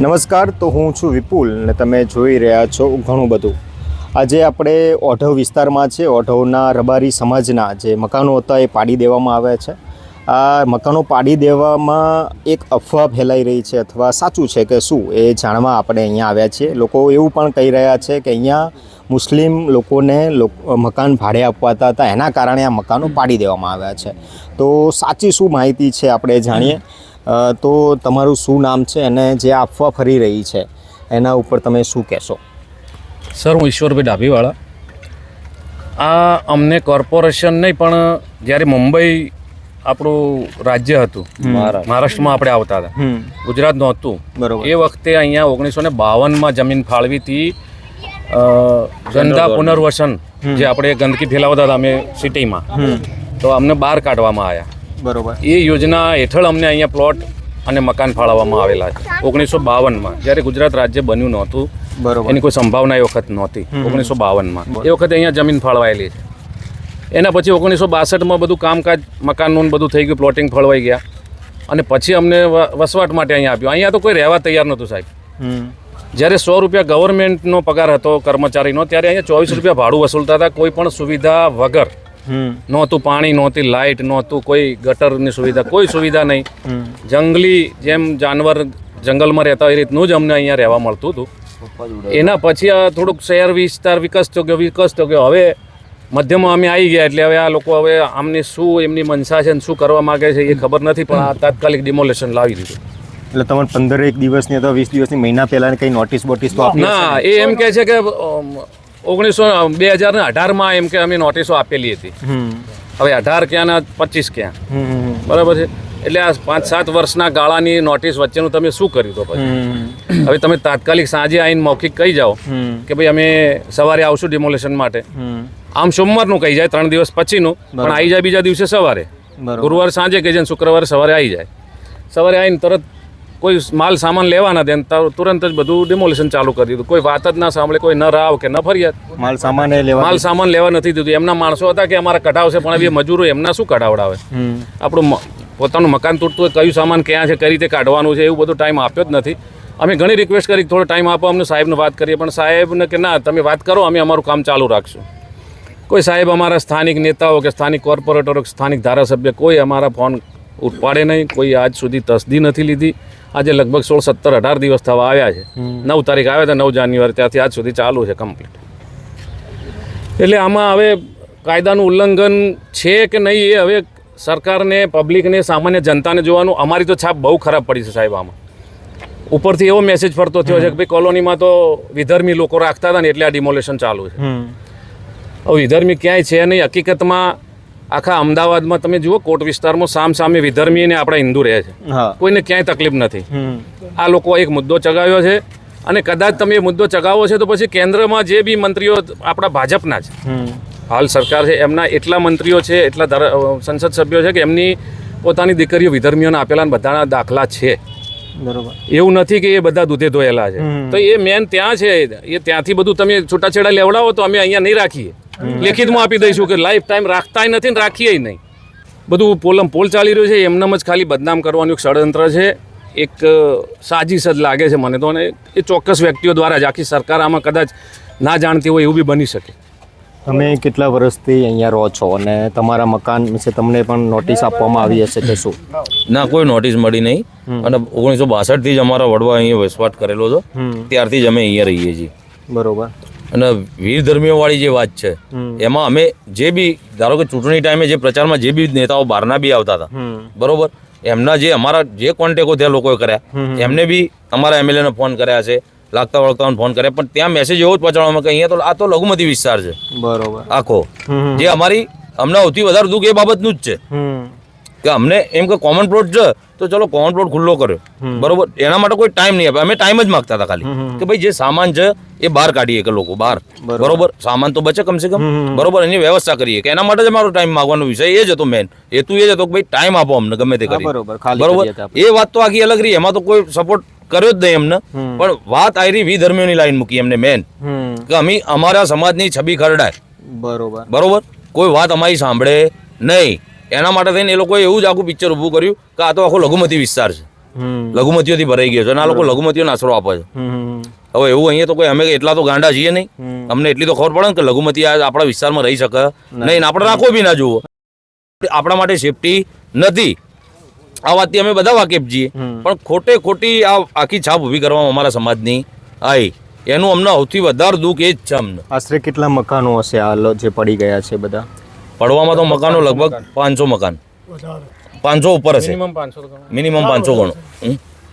નમસ્કાર, તો હું છું વિપુલ ને તમે જોઈ રહ્યા છો ઘણું બધું. આજે આપણે ઓઢવ વિસ્તારમાં છે, ઓઢવના રબારી સમાજના જે મકાનો હતા એ પાડી દેવામાં આવ્યા છે. આ મકાનો પાડી દેવામાં એક અફવા ફેલાઈ રહી છે અથવા સાચું છે કે શું એ જાણવા આપણે અહીંયા આવ્યા છીએ. લોકો એવું પણ કહી રહ્યા છે કે અહીંયા મુસ્લિમ લોકોને લોક- મકાન ભાડે આપવાતા હતા, એના કારણે આ મકાનો પાડી દેવામાં આવ્યા છે. તો સાચી શું માહિતી છે, આપણે જાણીએ? તો તમારું શું નામ છે અને જે આપવા ફરી રહી છે એના ઉપર તમે શું કહેશો? સર હું ઈશ્વરભાઈ ડાભીવાળા. આ અમને કોર્પોરેશન નહીં પણ જ્યારે મુંબઈ આપણું રાજ્ય હતું મહારાષ્ટ્રમાં આપણે આવતા હતા. ગુજરાત નહોતું બરોબર. એ વખતે અહીંયા ઓગણીસો ને બાવનમાં જમીન ફાળવી હતી ગંદા પુનર્વસન. જે આપણે ગંદકી ફેલાવતા હતા અમે સિટીમાં. તો અમને બહાર કાઢવામાં આવ્યા. બરોબર. એ યોજના હેઠળ અમને અહીંયા પ્લોટ અને મકાન ફાળવવામાં આવેલા છે. ઓગણીસો બાવનમાં જ્યારે ગુજરાત રાજ્ય બન્યું નહોતું બરોબર. એની કોઈ સંભાવના એ વખત નહોતી ઓગણીસો બાવનમાં એ વખતે અહીંયા જમીન ફાળવાયેલી છે. એના પછી ઓગણીસો બાસઠમાં બધું કામકાજ મકાનનું બધું થઈ ગયું પ્લોટિંગ ફળવાઈ ગયા. અને પછી અમને વ- વસવાટ માટે અહીંયા આપ્યું. અહીંયા તો કોઈ રહેવા તૈયાર નહોતું સાહેબ. જ્યારે સો રૂપિયા ગવર્મેન્ટનો પગાર હતો કર્મચારીનો ત્યારે અહીંયા ચોવીસ રૂપિયા ભાડું વસૂલતા હતા. કોઈ પણ સુવિધા વગર નહોતું પાણી નહોતી લાઇટ નહોતું કોઈ ગટરની સુવિધા કોઈ સુવિધા નહીં. જંગલી જેમ જાનવર જંગલમાં રહેતા એ રીતનું જ અમને અહીંયા રહેવા મળતું હતું. એના પછી આ થોડુંક શહેર વિસ્તાર વિકસતો ગયો વિકસતો ગયો. હવે મધ્યમાં અમે આવી ગયા એટલે હવે આ લોકો હવે આમની શું એમની મનસા છે ને શું કરવા માગે છે એ ખબર નથી પણ આ તાત્કાલિક ડિમોલેશન લાવી દીધું. એટલે તમારે પંદર એક દિવસની અથવા વીસ દિવસની મહિના પહેલાં કંઈ નોટિસ બોટિસ તો ના એ એમ કહે છે કે ઓગણીસો બે હજાર ને અઢારમાં એમ કે અમે નોટિસો આપેલી હતી. હવે અઢાર ક્યાં? ના પચીસ ક્યાં બરાબર છે? એટલે આ પાંચ સાત વર્ષના ગાળાની નોટિસ વચ્ચેનું તમે શું કર્યું તો પછી? હવે તમે તાત્કાલિક સાંજે આવીને મૌખિક કહી જાઓ કે ભાઈ અમે સવારે આવશું ડિમોલેશન માટે. આમ સોમવારનું કહી જાય ત્રણ દિવસ પછીનું. પણ આવી જાય બીજા દિવસે સવારે. ગુરુવાર સાંજે કહી જાય શુક્રવારે સવારે આવી જાય. સવારે આવીને તરત કોઈ માલ સામાન લેવાના દે તુરંત જ બધું ડિમોલેશન ચાલુ કરી દીધું. કોઈ વાત જ ના સાંભળે કોઈ ન રાવ કે ન ફરિયાદ. માલ સામાન લેવા માલ સામાન લેવા નથી દીધું. એમના માણસો હતા કે અમારા કઢાવશે પણ એ મજૂરો એમના શું કઢાવડાવે? આપણું પોતાનું મકાન તૂટતું હોય કયું સામાન ક્યાં છે કઈ રીતે કાઢવાનું છે એવું બધું ટાઈમ આપ્યો જ નથી. અમે ઘણી રિક્વેસ્ટ કરી થોડો ટાઈમ આપો અમને સાહેબને વાત કરીએ પણ સાહેબને કે ના તમે વાત કરો અમે અમારું કામ ચાલુ રાખશું. કોઈ સાહેબ અમારા સ્થાનિક નેતાઓ કે સ્થાનિક કોર્પોરેટરો કે સ્થાનિક ધારાસભ્ય કોઈ અમારા ફોન ઉપાડે નહીં. કોઈ આજ સુધી તસદી નથી લીધી. આજે લગભગ સોળ સત્તર અઢાર દિવસ થવા આવ્યા છે. નવ તારીખ આવ્યા હતા નવ જાન્યુઆરી ત્યાંથી આજ સુધી ચાલુ છે કમ્પ્લીટ. એટલે આમાં હવે કાયદાનું ઉલ્લંઘન છે કે નહીં એ હવે સરકારને પબ્લિકને સામાન્ય જનતાને જોવાનું. અમારી તો છાપ બહુ ખરાબ પડી છે સાહેબ આમાં. ઉપરથી એવો મેસેજ ફરતો થયો છે કે ભાઈ કોલોનીમાં તો વિધર્મી લોકો રાખતા હતા ને એટલે આ ડિમોલેશન ચાલુ છે. હવે વિધર્મી ક્યાંય છે નહીં. હકીકતમાં આખા અમદાવાદમાં તમે જુઓ કોટ વિસ્તારમાં સામ સામે વિધર્મી અને આપણા હિન્દુ રહે છે. કોઈને ક્યાંય તકલીફ નથી. આ લોકો એક મુદ્દો ચગાવ્યો છે અને કદાચ તમે એ મુદ્દો ચગાવો છે તો પછી કેન્દ્રમાં જે બી મંત્રીઓ આપણા ભાજપના છે. હાલ સરકાર છે એમના એટલા મંત્રીઓ છે એટલા સંસદ સભ્યો છે કે એમની પોતાની દીકરીઓ વિધર્મીઓને આપેલા ને બધાના દાખલા છે. બરોબર. એવું નથી કે એ બધા દૂધે ધોયેલા છે. તો એ મેન ત્યાં છે એ ત્યાંથી બધું તમે છૂટાછેડા લેવડાવો તો અમે અહીંયા નહીં રાખીએ. લેખિતમાં આપી દઈશું કે લાઈફ ટાઈમ રાખતાય નથી ને રાખીએ નહીં. બધું પોલમ પોલ ચાલી રહ્યું છે એમનામ જ ખાલી બદનામ કરવાનું એક ષડયંત્ર છે. એક સાજિશ જ લાગે છે મને તો અને એ ચોક્કસ વ્યક્તિઓ દ્વારા જ આખી સરકાર આમાં કદાચ ના જાણતી હોય એવું બી બની શકે. તમે કેટલા વર્ષથી અહીંયા રહો છો અને તમારા મકાન વિશે તમને પણ નોટિસ આપવામાં આવી હશે કે શું? ના કોઈ નોટિસ મળી નહીં. અને ઓગણીસો બાસઠથી જ અમારા વડવા અહીંયા વસવાટ કરેલો હતો. ત્યારથી જ અમે અહીંયા રહીએ છીએ. બરોબર. અને વીર ધર્મીઓવાળી જે વાત છે એમાં અમે જે બી ધારો કે ચૂંટણી ટાઈમે જે પ્રચારમાં જે બી નેતાઓ બહારના બી આવતા હતા બરોબર? એમના જે અમારા જે કોન્ટેકો ત્યાં લોકોએ કર્યા. એમને બી અમારા એમએલએને ફોન કર્યા છે લાગતા વળગતા ફોન કર્યા પણ ત્યાં મેસેજ એવો જ પહોંચાડવામાં કે અહીંયા તો આ તો લઘુમતી વિસ્તાર છે. બરોબર. આખો. જે અમારી અમને સૌથી વધારે દુઃખ એ બાબતનું જ છે. કે અમને એમ કે કોમન પ્લોટ છે તો ચલો કોમન પ્લોટ ખુલ્લો કર્યો. બરોબર? એના માટે કોઈ ટાઈમ નહીં આપે. અમે ટાઈમ જ માગતા હતા ખાલી. કે ભાઈ જે સામાન છે એ બહાર કાઢીએ કે લોકો બહાર. બરોબર. સામાન તો બચે કમસે કમ. બરોબર? એની વ્યવસ્થા કરીએ કે એના માટે જ અમારો ટાઈમ માગવાનો વિષય એ જ હતો મેન હેતુ એ જ હતો કે ભાઈ ટાઈમ આપો અમને ગમે તે કરી બરોબર. એ વાત તો આખી અલગ રહી. એમાં તો કોઈ સપોર્ટ કર્યો જ નહીં એમને પણ વાત આવી વી ધર્મીઓની લાઈન મૂકી એમને મેન કે અમે અમારા સમાજની છબી ખરડાય. બરોબર. બરોબર? કોઈ વાત અમારી સાંભળે નહીં. એના માટે થઈને એ લોકોએ એવું જ આખું પિક્ચર ઊભું કર્યું કે આ તો આખો લઘુમતી વિસ્તાર છે. લઘુમતીઓથી ભરાઈ ગયો છે અને આ લોકો લઘુમતીઓને આશરો આપે છે. હવે એવું અહીંયા તો કોઈ અમે એટલા તો ગાંડા છીએ નહીં. અમને એટલી તો ખબર પડે ને કે લઘુમતી આ આપણા વિસ્તારમાં રહી શકે. નહીં આપણે રાખવો બી ના જુઓ. આપણા માટે સેફટી નથી. આ વાતથી અમે બધા વાકેફ છીએ. પણ ખોટે ખોટી આ આખી છાપ ઊભી કરવામાં અમારા સમાજની આવી એનું અમને સૌથી વધારે દુઃખ એ જ છે અમને. આશરે કેટલા મકાનો હશે આ જે પડી ગયા છે બધા? પડવામાં તો મકાનો લગભગ પાંચસો મકાન. પાંચસો ઉપર હશે. મિનિમમ પાંચસો ગણો.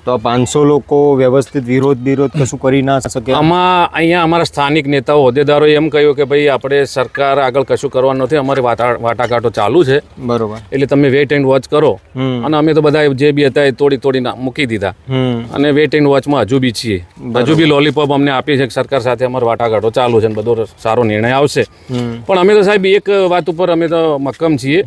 તો પાંચસો લોકો વ્યવસ્થિત વિરોધ વિરોધ કશું કરી ના શકે? આમાં અહીંયા અમારા સ્થાનિક નેતાઓ હોદ્દેદારોએ એમ કહ્યું કે ભાઈ આપણે સરકાર આગળ કશું કરવાનું નથી અમારી વાટા- વાટાઘાટો ચાલુ છે. બરોબર. એટલે તમે વેટ એન્ડ વોચ કરો. અને અમે તો બધા જે બી હતા એ તોડી તોડી મૂકી દીધા. અને વેટ એન્ડ વોચમાં હજુ બી છીએ. હજુ બી લોલીપોપ અમને આપી છે કે સરકાર સાથે અમારો વાટાઘાટો ચાલુ છે અને બધો સારો નિર્ણય આવશે. પણ અમે તો સાહેબ એક વાત ઉપર અમે તો મક્કમ છીએ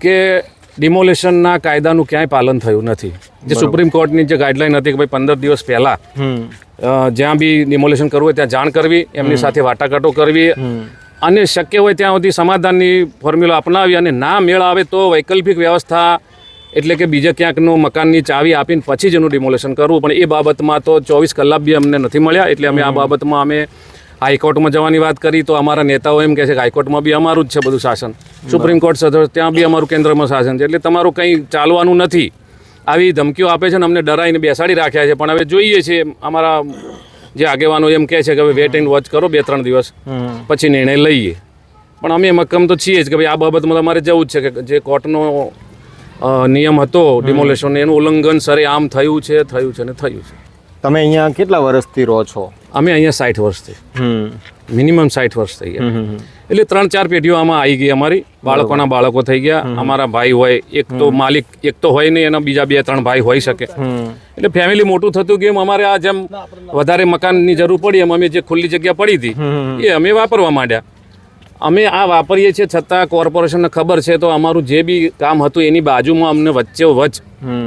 કે ડિમોલેશનના કાયદાનું ક્યાંય પાલન થયું નથી. જે સુપ્રીમ કોર્ટની જે ગાઈડલાઈન હતી કે ભાઈ પંદર દિવસ પહેલાં જ્યાં બી ડિમોલેશન કરવું હોય ત્યાં જાણ કરવી એમની સાથે વાટાઘાટો કરવી. અને શક્ય હોય ત્યાં સુધી સમાધાનની ફોર્મ્યુલા અપનાવી અને ના મેળ આવે તો વૈકલ્પિક વ્યવસ્થા એટલે કે બીજે ક્યાંકનું મકાનની ચાવી આપીને પછી જ એનું ડિમોલેશન કરવું. પણ એ બાબતમાં તો ચોવીસ કલાક બી અમને નથી મળ્યા એટલે અમે આ બાબતમાં અમે હાઈકોર્ટમાં જવાની વાત કરી તો અમારા નેતાઓ એમ કહે છે કે હાઈકોર્ટમાં બી અમારું જ છે બધું શાસન. સુપ્રીમ કોર્ટ ત્યાં બી અમારું કેન્દ્રમાં શાસન છે. એટલે તમારું કંઈ ચાલવાનું નથી. આવી ધમકીઓ આપે છે ને અમને ડરાઈને બેસાડી રાખ્યા છે. પણ હવે જોઈએ છીએ અમારા જે આગેવાનો એમ કહે છે કે હવે વેટ એન્ડ વોચ કરો બે ત્રણ દિવસ પછી નિર્ણય લઈએ. પણ અમે મક્કમ તો છીએ જ કે ભાઈ આ બાબતમાં તમારે જવું જ છે કે જે કોર્ટનો નિયમ હતો ડિમોલેશનને એનું ઉલ્લંઘન સરે આમ થયું છે થયું છે ને થયું છે. તમે અહીંયા કેટલા વર્ષથી રહો છો? અમે અહીંયા સાઠ વર્ષથી. મિનિમમ સાઠ વર્ષ થઈ ગયા. એટલે ત્રણ ચાર પેઢીઓ આમાં આવી ગઈ અમારી. બાળકોના બાળકો થઈ ગયા. અમારા ભાઈ હોય એક તો માલિક એક તો હોય નહીં એના બીજા બે ત્રણ ભાઈ હોઈ શકે. એટલે ફેમિલી મોટું થતું ગયું અમારે આ જેમ વધારે મકાનની જરૂર પડી એમ અમે જે ખુલ્લી જગ્યા પડી હતી એ અમે વાપરવા માંડ્યા. અમે આ વાપરીએ છીએ છતાં કોર્પોરેશનને ખબર છે તો અમારું જે બી કામ હતું એની બાજુમાં અમને વચ્ચે વચ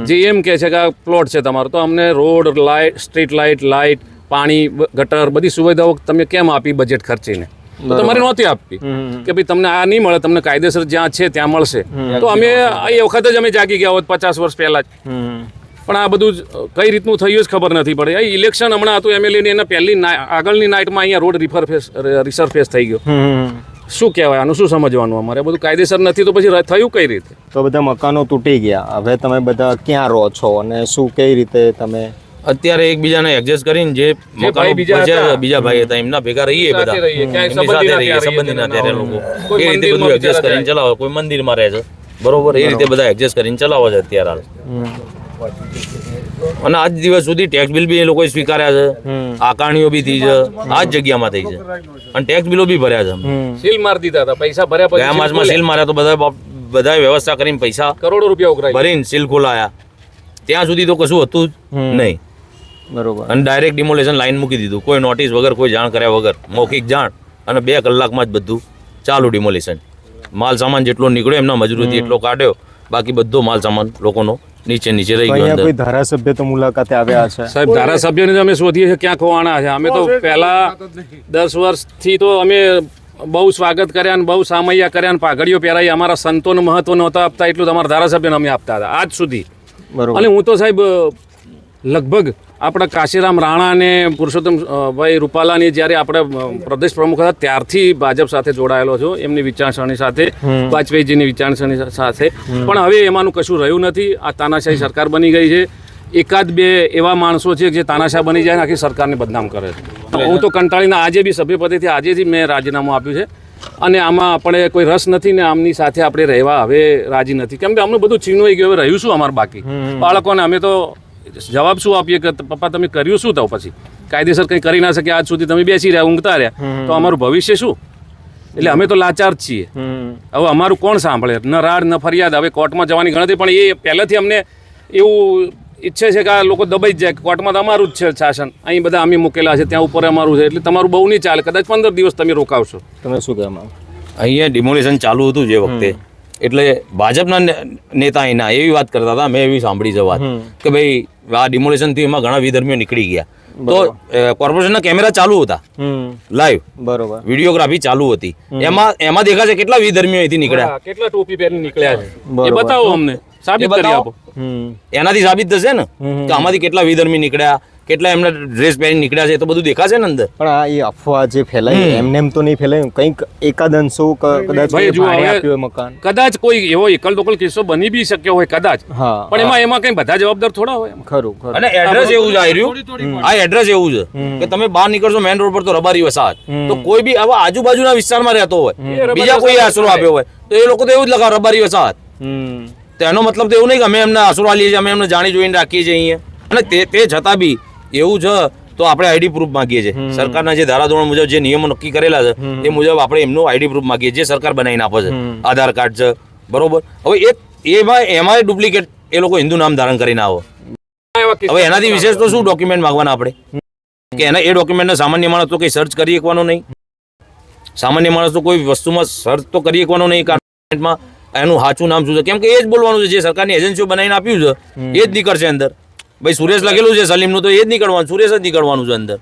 જે એમ કહે છે કે આ પ્લોટ છે તમારો તો અમને road light street light light પાણી ગટર બધી સુવિધાઓ તમે કેમ આપી બજેટ ખર્ચીને? તમારે નહોતી આપવી કે ભાઈ તમને આ નહીં મળે તમને કાયદેસર જ્યાં છે ત્યાં મળશે. તો અમે એ વખત જ અમે જાગી ગયા હોત પચાસ વર્ષ પહેલા જ. પણ આ બધું કઈ રીતનું થયું જ ખબર નથી પડે. આ ઇલેક્શન હમણાં હતું એમએલએની એના પહેલી ના- આગળની નાઇટમાં અહીંયા રોડ રિફર ફેસ રિસર્ફેસ થઈ ગયો. શું કહેવાય? આનું શું સમજવાનું અમારે? બધું કાયદેસર નથી તો પછી થયું કઈ રીતે? તો બધા મકાનો તૂટી ગયા. હવે તમે બધા ક્યાં રહો છો અને શું કઈ રીતે તમે અત્યારે એકબીજાને એડજસ્ટ કરીને જે મકાનો બીજા બીજા ભાઈ હતા એમના ભેગા રહીએ બધા. એમની સાથે રહીએ સંબંધી ના ત્યારે લોકો એ રીતે બધું એડજસ્ટ કરીને ચલાવે. કોઈ મંદિરમાં રહે છે. બરોબર. એ રીતે બધા એડજસ્ટ કરીને ચલાવે છે અત્યારે હાલ. અને આજ દિવસ સુધી ટેક્સ બિલ બી એ લોકોએ સ્વીકાર્યા છે. આકારણીઓ બી થઈ છે. આ જ જગ્યામાં થઈ છે. અને ટેક્સ બિલો બી ભર્યા છે સીલ મારી દીધા હતા. પૈસા ભર્યા પછી ગયા માસમાં સીલ માર્યા તો બધા બધા વ્યવસ્થા કરીને પૈસા કરોડો રૂપિયા ભરીને સીલ ખોલાયા. ત્યાં સુધી તો કશું હતું જ નહીં. બરોબર. અને ડાયરેક્ટ ડિમોલેશન લાઈન મૂકી દીધું. કોઈ નોટિસ વગર કોઈ જાણ કર્યા વગર. મૌખિક જાણ. અને બે કલાકમાં જ બધું ચાલુ ડિમોલેશન માલ સામાન જેટલો નીકળ્યો એમના મજૂરીથી એટલો કાઢ્યો. બાકી બધો માલ સામાન લોકોનો નીચે નીચે રહી ગયો અંદર. કોઈ ધારાસભ્ય તો મુલાકાતે આવ્યા છે સાહેબ ધારાસભ્યને તો અમે શોધીએ છીએ ક્યાં ખોવાના છે. અમે તો પહેલા દસ વર્ષથી તો અમે બહુ સ્વાગત કર્યા અને બહુ સામૈયા કર્યા અને પાઘડીઓ પહેરાઈ અમારા સંતોને મહત્વ નહોતા આપતા એટલું તમારા ધારાસભ્યને અમે આપતા હતા. આજ સુધી. અને હું તો સાહેબ લગભગ આપણા કાશીરામ રાણા અને પુરુષોત્તમ અ, ભાઈ રૂપાલાની જ્યારે આપણે પ્રદેશ પ્રમુખ હતા ત્યારથી ભાજપ સાથે જોડાયેલો છું. એમની વિચારસરણી સાથે વાજપેયીજીની વિચારસરણી સાથે. પણ હવે એમાંનું કશું રહ્યું નથી. આ તાનાશાહી સરકાર બની ગઈ છે. એકાદ બે એવા માણસો છે જે તાનાશાહ બની જાય આખી સરકારને બદનામ કરે છે. હું તો કંટાળીને આજે બી સભ્યપદેથી આજે જ મેં રાજીનામું આપ્યું છે. અને આમાં આપણે કોઈ રસ નથી ને આમની સાથે આપણે રહેવા હવે રાજી નથી. કેમ કે અમને બધું છીનવાઈ ગયું. હવે રહ્યું શું અમારે બાકી? બાળકોને અમે તો જવાબ શું આપીએ કે પપ્પા તમે કર્યું શું તો પછી? કાયદેસર કંઈ કરી ના શકે આજ સુધી તમે બેસી રહ્યા ઊંઘતા રહ્યા. તો અમારું ભવિષ્ય શું? એટલે અમે તો લાચાર જ છીએ. હવે અમારું કોણ સાંભળે? ન રાડ ન ફરિયાદ. હવે કોર્ટમાં જવાની ગણતરી પણ એ પહેલેથી અમને એવું ઈચ્છે છે કે આ લોકો દબાઈ જ જાય. કોર્ટમાં તો અમારું જ છે શાસન. અહીં બધા અમે મૂકેલા છે ત્યાં ઉપર અમારું છે. એટલે તમારું બહુ નહીં ચાલે. કદાચ પંદર દિવસ તમે રોકાવશો. તમે શું કહેવા અહીંયા ડિમોલિશન ચાલુ હતું જે વખતે. એટલે ભાજપના નેતા એના એવી વાત કરતા હતા મેં એવી સાંભળી છે વાત કે ભાઈ આ ડિમોલેશનથી એમાં ઘણા વિધર્મીઓ નીકળી ગયા. તો કોર્પોરેશનના કેમેરા ચાલુ હતા. લાઈવ બરોબર. વિડીયોગ્રાફી ચાલુ હતી. એમાં એમાં દેખાશે કેટલા વિધર્મીઓ અહીંથી નીકળ્યા. કેટલા ટોપી પહેરીને નીકળ્યા છે. એ બતાવો અમને. સાબિત કરી આપો. એનાથી સાબિત થશે ને? કે આમાંથી કેટલા વિધર્મી નીકળ્યા? કેટલા એમના ડ્રેસ પહેરી નીકળ્યા છે એ તો બધું દેખાશે ને અંદર? પણ આ એ અફવા જે ફેલાય એમને એમ તો નહીં ફેલાય. કંઈક એકાદ અંશો કદાચ મકાન. કદાચ કોઈ એવો એકલ દોકલ કિસ્સો બની બી શક્યો હોય કદાચ. પણ એમાં એમાં કઈ બધા જવાબદાર થોડા હોય ખરું અને એડ્રેસ એવું જ આવ્યું આ એડ્રેસ એવું છે કે તમે બહાર નીકળશો મેન રોડ પર તો રબારી વસાહત તો કોઈ બી આવા આજુબાજુના વિસ્તારમાં રહેતો હોય. બીજા કોઈ આશરો આપ્યો હોય. તો એ લોકો તો એવું જ લગાવ રબારી વસાહત હમ. તો મતલબ તો એવું નહીં કે અમે એમને આશરો આલીએ છીએ અમે એમને જાણી જોઈને રાખીએ છીએ અહીંયા. અને તે તે છતાં બી એવું છે તો આપણે આઈડી પ્રૂફ માંગીએ છીએ. સરકારના જે ધારાધોરણ મુજબ જે નિયમો નક્કી કરેલા છે એ મુજબ આપણે એમનું આઈડી પ્રૂફ માંગીએ જે સરકાર બનાવીને આપે છે. આધાર કાર્ડ છે બરોબર? હવે એ એમાં એમાં ડુપ્લિકેટ એ લોકો હિન્દુ નામ ધારણ કરીને આવો. હવે એનાથી વિશેષ તો શું ડોક્યુમેન્ટ માંગવાના આપણે? કે એના એ ડોક્યુમેન્ટને સામાન્ય માણસ તો કંઈ સર્ચ કરી શકવાનો નહીં. સામાન્ય માણસ તો કોઈ વસ્તુમાં સર્ચ તો કરી શકવાનો નહીં કાર્ડમાં એનું સાચું નામ શું છે? કેમ કે એ જ બોલવાનું છે જે સરકારની એજન્સીઓ બનાવીને આપ્યું છે એ જ નીકળશે અંદર. ભાઈ સુરેશ લખેલું છે સલીમનું તો એ જ નીકળવાનું સુરેશ જ નીકળવાનું છે અંદર.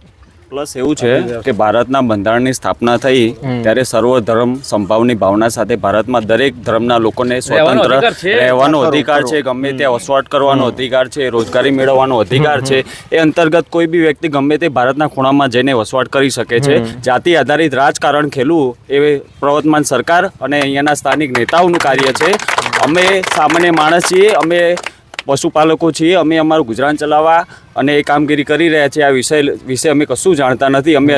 પ્લસ એવું છે કે ભારતના બંધારણની સ્થાપના થઈ ત્યારે સર્વ ધર્મ સંભાવની ભાવના સાથે ભારતમાં દરેક ધર્મના લોકોને સ્વતંત્ર રહેવાનો અધિકાર છે ગમે તે વસવાટ કરવાનો અધિકાર છે રોજગારી મેળવવાનો અધિકાર છે એ અંતર્ગત કોઈ બી વ્યક્તિ ગમે તે ભારતના ખૂણામાં જઈને વસવાટ કરી શકે છે. જાતિ આધારિત રાજકારણ ખેલવું એ પ્રવર્તમાન સરકાર અને અહીંયાના સ્થાનિક નેતાઓનું કાર્ય છે. અમે સામાન્ય માણસ છીએ અમે પશુપાલકો છીએ, અમે અમારું ગુજરાન ચલાવવા અને એ કામગીરી કરી રહ્યા છીએ. આ વિષય વિશે અમે કશું જાણતા નથી. અમે